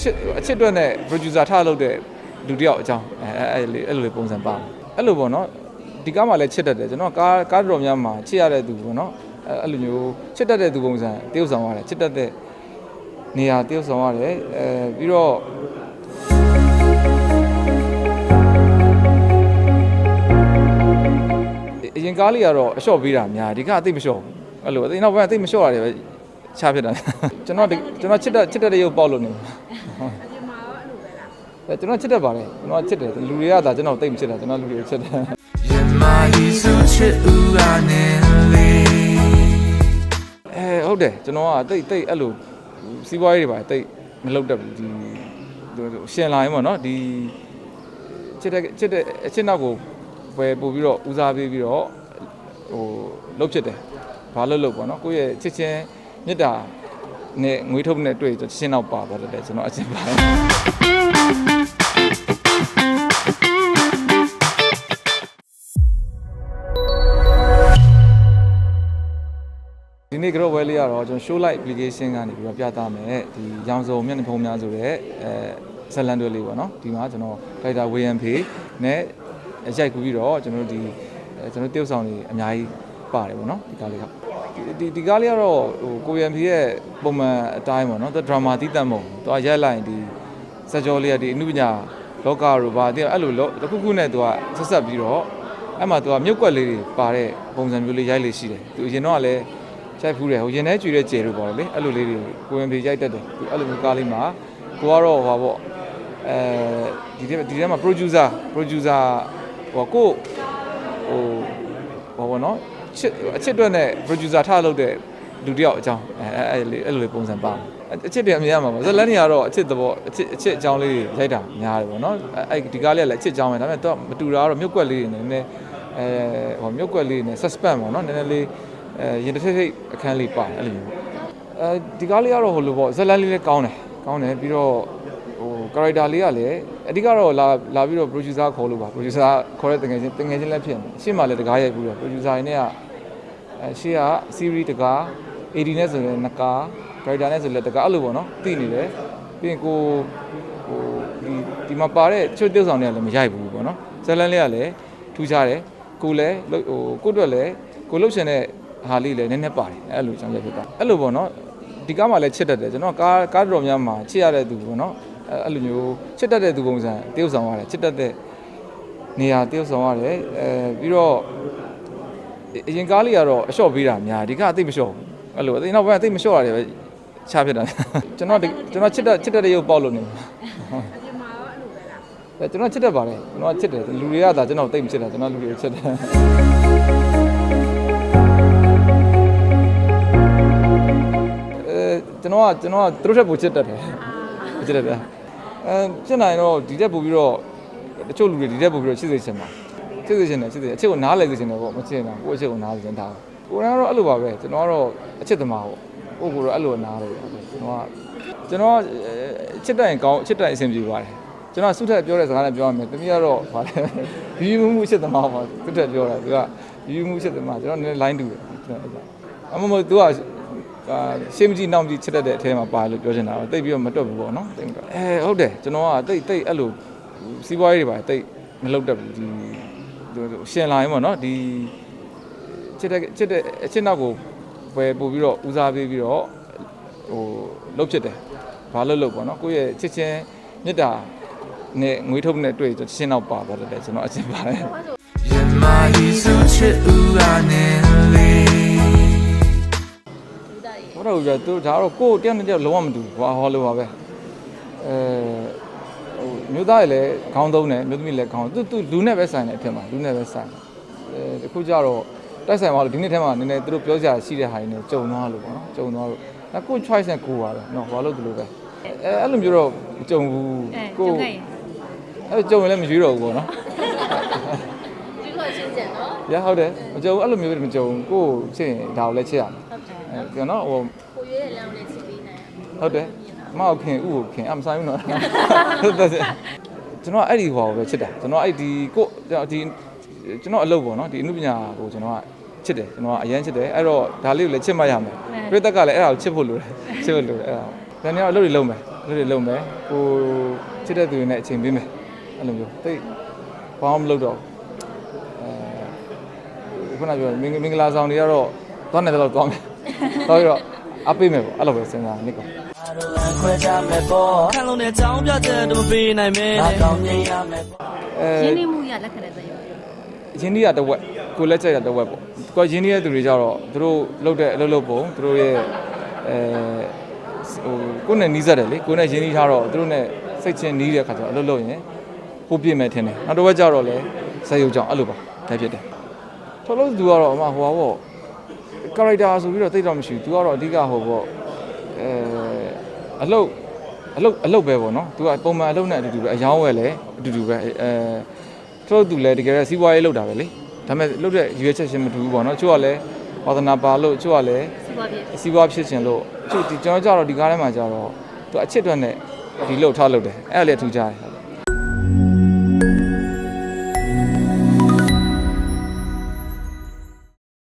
ချစ်အချစ်အတွက်နဲ့ producer ထားလုပ်တဲ့လူတစ်ယောက်အကြောင်းအဲအဲအဲ့လိုအဲ့လိုလေးပုံစံပါအဲ့လိုပေါ့နော်ဒီကားမှလည်းချစ်တတ်တယ်ကျွန်တော်ကားကားတော်များမှာချစ်ရတဲ့သူပေါ့နော်အဲအဲ့လိုမျိုးချစ်တတ်တဲ့သူပုံစံတယောက်ဆောင်ရတယ်ချစ်တတ်တဲ့နေရာတယောက်ဆောင်ရတယ်အဲပြီးတော့အရင်ကားလေးကတော့အလျှော့ပေးတာများဒီကအသိမလျှော့ဘူးအဲ့လိုအသိနောက်ပိုင်းအသိမလျှော့ရတယ်ပဲ ချဖြစ်တာကျွန်တော်ဒီကျွန်တော်ချစ်တဲ့ချစ်တဲ့ရုပ်ပေါက်လို့နေမှာအဲကျွန်တော်ချစ်တတ်ပါတယ်ကျွန်တော်ချစ်တယ်လူတွေကသာကျွန်တော်သိမချစ်တာကျွန်တော်လူတွေချစ်တယ်ရမကြီးစုချစ်ဦးကနေလေအဲဟုတ်တယ်ကျွန်တော်ကတိတ်တိတ်အဲ့လိုစီးပွားရေးတွေပါတိတ်မလုပ်တတ်ဘူးဒီရှင်လာရင်ပေါ့နော်ဒီချစ်တဲ့ချစ်တဲ့အချစ်နောက်ကိုပဲပို့ပြီးတော့ဦးစားပေးပြီးတော့ဟိုလှုပ်ဖြစ်တယ်ဘာလို့လို့ပေါ့နော်ကိုယ့်ရဲ့ချစ်ချင်း မေတ္တာနဲ့ငွေထုတ်နဲ့တွေ့ချစ်ချင်းနောက်ပါသွားတယ်ကျွန်တော်အချင်းပါတယ်ဒီနေ့ကတော့ဝဲလေးရတော့ကျွန်တော် show light application ကနေပြီးတော့ပြသမယ်ဒီရောင်စုံမျက်နှာဖုံးများဆိုတဲ့အဲဇလန်တွေလေးပေါ့နော်ဒီမှာကျွန်တော် writer William Pay နဲ့ရိုက်ကူပြီးတော့ကျွန်တော်တို့ဒီအဲကျွန်တော်တယောက်ဆောင်တွေအများကြီးပါတယ်ပေါ့နော်ဒီကားလေးက ဒီဒီကားလေးကတော့ဟိုကိုရန်ဖီရဲ့ပုံမှန်အတိုင်းပေါ့နော်သူ drama တီးတတ်မဟုတ်သူကရိုက်လိုက်ရင်ဒီစကြောလေးကဒီအမှုပညာလောကတို့ဘာတိအဲ့လိုလောတစ်ခုခုနဲ့သူကဆက်ဆက်ပြီးတော့အဲ့မှာသူကမြုပ်ကွက်လေးတွေပါတဲ့ပုံစံမျိုးလေးရိုက်လေးရှိတယ်သူအရင်တော့ကလည်းရိုက်ဖူးတယ်ဟိုရင်ထဲကျွေတဲ့ကျယ်တို့ပေါ့လေအဲ့လိုလေးတွေကိုဝင်ပြေရိုက်တတ်တယ်သူအဲ့လိုမျိုးကားလေးမှာကိုကတော့ဟောပေါ့အဲဒီထဲဒီထဲမှာ producer producer ဟောကိုဟိုဟောပေါ့နော် ချစ်အချစ်အတွက်နဲ့ producer ထားလုပ်တဲ့လူတစ်ယောက်အကြောင်းအဲအဲ့အဲ့လိုလေးပုံစံပါအချစ်တယ်အမြင်ရမှာပါဇလန်နေကတော့အချစ်သဘောအချစ်အချစ်အကြောင်းလေးတွေရိုက်တာများတယ်ပေါ့နော်အဲ့ဒီကားလေးကလည်းအချစ်အကြောင်းပဲဒါပေမဲ့တော့မတူတာကတော့မြုပ်ကွက်လေးတွေနည်းနည်းအဲဟောမြုပ်ကွက်လေးနဲ့ suspense ပေါ့နော်နည်းနည်းလေးအဲရင်တစ်ထိပ်ထိပ်အခန်းလေးပါတယ်အဲ့လိုမျိုးအဲဒီကားလေးကတော့ဟိုလိုပေါ့ဇက်လန်လေးလည်းကောင်းတယ်ကောင်းတယ်ပြီးတော့ဟို character လေးကလည်းအဓိကတော့လာလာပြီးတော့ producer ခေါ်လို့ပါ producer ခေါ်တဲ့တငယ်ချင်းတငယ်ချင်းလည်းဖြစ်နေရှေ့မှာလည်းတကားရိုက်ပြီးတော့ producer ရင်းနဲ့ကအဲရှေ့က series တကား AD နဲ့ဆိုရင်နှစ်ကား character နဲ့ဆိုလည်းတကားအဲ့လိုပေါ့နော်သိနေတယ်ပြီးရင်ကိုဟိုဒီဒီမှာပါတဲ့ချွတ်တုပ်ဆောင်တွေကလည်းမရိုက်ဘူးပေါ့နော်ဇက်လန်လေးကလည်းထူးခြားတယ်ကိုလည်းဟိုကိုအတွက်လည်းကိုလှုပ်ရှင်တဲ့ဟာလေးလည်းနည်းနည်းပါတယ်အဲ့လိုကြောင့်ရဖြစ်တာအဲ့လိုပေါ့နော်ဒီကားမှလည်းချစ်တတ်တယ်ကျွန်တော်ကားကားတော်များမှာချစ်ရတဲ့သူပေါ့နော် အဲ့အဲ့လိုမျိုးချစ်တတ်တဲ့သူပုံစံတယောက်ဆောင်ရတယ်ချစ်တတ်တဲ့နေရာတယောက်ဆောင်ရတယ်အဲပြီးတော့အရင်ကားလေးကတော့အလျှော့ပေးတာများဒီကအသိမလျှော့ဘူးအဲ့လိုအသိနောက်ပိုင်းအသိမလျှော့ရတယ်ပဲချဖြစ်တာကျွန်တော်ကျွန်တော်ချစ်တတ်ချစ်တတ်တဲ့ရုပ်ပေါက်လို့နေမှာအဲကျွန်တော်ချစ်တတ်ပါတယ်ကျွန်တော်ချစ်တယ်လူတွေကသာကျွန်တော်သိမချစ်တာကျွန်တော်လူတွေချစ်တယ်အဲကျွန်တော်ကကျွန်တော်ကသူတို့ထက်ပိုချစ်တတ်တယ်ချစ်တတ်တယ် အဲချစ်နိုင်တော့ဒီတက်ပို့ပြီးတော့တချို့လူတွေဒီတက်ပို့ပြီးတော့ချစ်စေချင်ပါချစ်စေချင်တယ်ချစ်စေအချစ်ကိုနားလည်စေချင်တယ်ပေါ့မချစ်နေတာကိုယ့်အချစ်ကိုနားလည်ချင်တာကိုယ်ကတော့အဲ့လိုပါပဲကျွန်တော်ကတော့အချစ်သမားပေါ့ကိုယ့်ကိုယ်တော့အဲ့လိုနားတယ်ကျွန်တော်ကကျွန်တော်ချစ်တိုင်ကောင်းချစ်တိုင်အဆင်ပြေပါတယ်ကျွန်တော်ဆုထက်ပြောတဲ့စကားနဲ့ပြောရမယ်တမီးကတော့ဗာလဲဘီယူမှုချစ်သမားပါဆုထက်ပြောတာသူကဘီယူမှုချစ်သမားကျွန်တော်နည်း line တူတယ်ကျွန်တော်အဲ့ဒါအမမသူကအာ ရှေးမကြည့်နောက်မကြည့်ချစ်တတ်တဲ့အထဲမှာပါလို့ပြောချင်တာတော့တိတ်ပြီးတော့မတွက်ဘူးပေါ့နော်တိတ်မတွက်အဲဟုတ်တယ်ကျွန်တော်ကတိတ်တိတ်အဲ့လိုစီးပွားရေးတွေပါတိတ်မလုပ်တတ်ဘူးဒီရှင်လာရင်ပေါ့နော်ဒီချစ်တဲ့ချစ်တဲ့အချစ်နောက်ကိုပဲပို့ပြီးတော့ဦးစားပေးပြီးတော့ဟိုလှုပ်ဖြစ်တယ်ဘာလို့လို့ပေါ့နော်ကိုယ့်ရဲ့ချစ်ချင်းမေတ္တာနဲ့ငွေထုတ်နဲ့တွေ့ချစ်ချင်းနောက်ပါသွားတယ်ကျွန်တော်အချင်းပါတယ်ရမကြီးစုချစ်ဦးကနေ ဟုတ်တယ်ဗျာသူဒါတော့ကိုယ်တက်နေတက်လုံးဝမတူဘူးကွာဟောလို့ပါပဲအဲဟိုမြို့သားတွေလည်းခေါင်းသုံးတယ်မြို့သမီးလည်းခေါင်းသူသူလူနဲ့ပဲဆိုင်တယ်အထင်မှာလူနဲ့ပဲဆိုင်တယ်အဲတခုကြတော့တိုက်ဆိုင်ပါလို့ဒီနေ့ထဲမှာနည်းနည်းသူတို့ပြောကြရှိတဲ့ဟာတွေနဲ့ကြုံသွားလို့ပေါ့နော်ကြုံသွားလို့ဒါကို choice နဲ့ကိုပါပဲနော်ဘာလို့ဒီလိုပဲအဲအဲ့လိုမျိုးတော့ကြုံဘူးကိုအဲ့ကြုံရင်လည်းမရွေးတော့ဘူးပေါ့နော်ရွေးလို့ရှင်းကြနော်ရဟုတ်တယ်မကြုံအဲ့လိုမျိုးတွေမကြုံကိုချစ်ရင်ဒါကိုလည်းချစ်ရမယ် ကျွန်တော်ဟိုကိုရွေးတဲ့လမ်းကိုလည်းချစ်ပေးနိုင်ဟုတ်တယ်မောက်ခင်ဥကိုခင်အမဆိုင်ဘူးနော်ဟုတ်တယ်ကျွန်တော်အဲ့ဒီဟောပဲချစ်တာကျွန်တော်အဲ့ဒီကိုဒီကျွန်တော်အလုပ်ပေါ့နော်ဒီအမှုပညာကိုကျွန်တော်ကချစ်တယ်ကျွန်တော်ကအရန်ချစ်တယ်အဲ့တော့ဒါလေးကိုလည်းချစ်မှရမယ်ပြည့်တက်ကလည်းအဲ့ဒါကိုချစ်ဖို့လိုတယ်ချစ်ဖို့လိုတယ်အဲ့ဒါဘယ်နေရာအလုပ်တွေလုပ်မယ်အလုပ်တွေလုပ်မယ်ကိုချစ်တဲ့သူတွေနဲ့အချိန်ပေးမယ်အဲ့လိုမျိုးတိတ်ဘာမှမလုပ်တော့အဲခုနပြောမင်္ဂမင်္ဂလာဆောင်တွေကတော့သွားနေတော့ကောင်းတယ် တော့ပြီးတော့အပေးမယ်ပေါ့အဲ့လိုပဲစဉ်းစားနေကောခွဲကြမယ်ပေါ့ခံလုံးနဲ့ကြောင်းပြတဲ့တော့မပေးနိုင်မဲငါကောင်းမြင်ရမယ်ပေါ့အဲရင်းနှီးမှုရလက်ခံတဲ့သရုပ်ရင်းနှီးရတစ်ဝက်ကိုလက်ချက်ရတစ်ဝက်ပေါ့ကိုရင်းနှီးရတဲ့သူတွေကြတော့သူတို့လုပ်တဲ့အလုပ်လုပ်ပုံသူတို့ရဲ့အဲဟိုကိုယ်နဲ့နီးစပ်တယ်လေကိုယ်နဲ့ရင်းနှီးထားတော့သူတို့နဲ့စိတ်ချင်းနီးတဲ့ခါကျတော့အလုပ်လုပ်ရင်ပိုပြည့်မယ်ထင်တယ်နောက်တစ်ဝက်ကြတော့လေစက်ရုပ်ကြောင့်အဲ့လိုပါဒါဖြစ်တယ်ထုတ်လို့သူကတော့အမဟိုပါပေါ့ character ဆိုပြီးတော့တိတ်တော့မရှိဘူးသူကတော့အဓိကဟိုပေါ့အဲအလုပ်အလုပ်အလုပ်ပဲပေါ့နော်သူကပုံမှန်အလုပ်နဲ့အတူတူပဲအယောင်းဝယ်လဲအတူတူပဲအဲသူတို့သူလည်းတကယ်စီးပွားရေးလုပ်တာပဲလေဒါပေမဲ့လုပ်တဲ့ရွေးချက်ချင်းမတူဘူးပေါ့နော်ချို့ကလည်းဝါသနာပါလို့ချို့ကလည်းစီးပွားဖြစ်စီးပွားဖြစ်ခြင်းလို့ချို့ဒီကျွန်တော်ကြတော့ဒီကားထဲမှာကြတော့သူအချစ်အတွက်နဲ့ဒီလှုပ်ထားလုပ်တယ်အဲ့ဒါလည်းထူကြတယ်